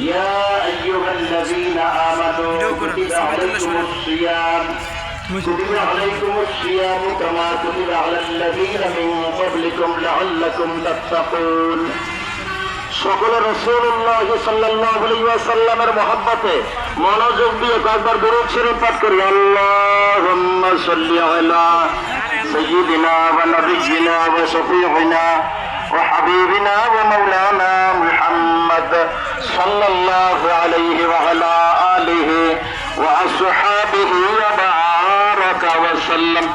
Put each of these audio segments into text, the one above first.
يا أيها الذين آمنوا كتب عليكم الصيام كتب عليكم الصيام كما كتب على الذين من قبلكم لعلكم تتقون সকল রসুল্লাহ সাল্লাহ সাল্লামের মহাব্বতে মনোযোগ দিয়ে কয়েকবার দরুদ শরীফ পাঠ করি আল্লাহুম্মা সাল্লি আলা সাইয়্যিদিনা ওয়া নাবিয়্যিনা ওয়া শফিঈনা ওয়া আসহাবিহি ওয়া বারাকা ওয়া সাল্লাম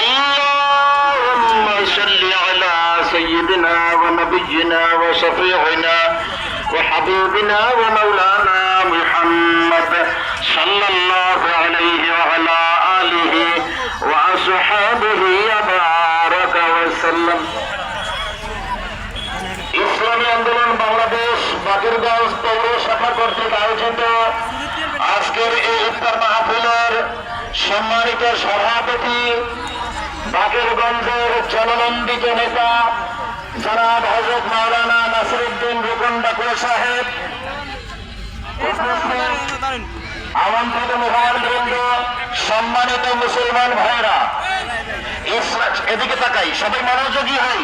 اللهم صل على سيدنا ونبينا وشفيعنا وحبيبنا ومولانا محمد صلى الله عليه وعلى آله وأصحابه وبارك وسلم ইসলামী আন্দোলন বাংলাদেশ বাকিরগঞ্জ পৌর শাখা কর্তৃক সম্মানিত সভাপতি বাকেরগঞ্জের জননন্দিত নেতা জনাব হজরত মাওলানা নাসিরুদ্দিন রুকন ডাকুর সাহেব আমন্ত্রিত মেহমানবৃন্দ সম্মানিত মুসলমান ভাইরা এদিকে তাকাই সবাই মনোযোগী হই।